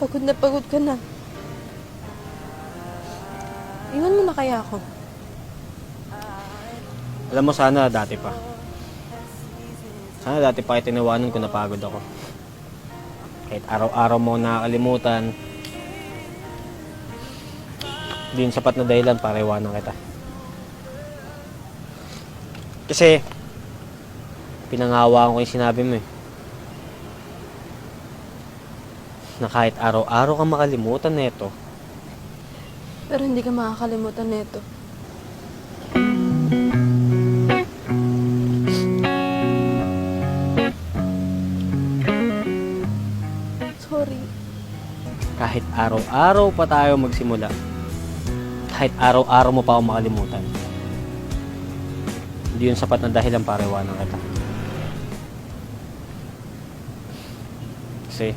Pagod na pagod ka na. Iwan mo na kaya ako. Alam mo, sana dati pa. Sana dati pa tinawanan ko napagod ako. Kahit araw-araw mo nakakalimutan, hindi yun sapat na dahilan para iwanan kita. Kasi, pinangawaan ko yung sinabi mo eh. Na kahit araw-araw ka makalimutan nito, Pero hindi ka makakalimutan nito. Sorry. kahit araw-araw pa tayo magsimula, kahit araw-araw mo pa ako makalimutan, hindi yun sapat na dahilan para iwanan kita. Kasi,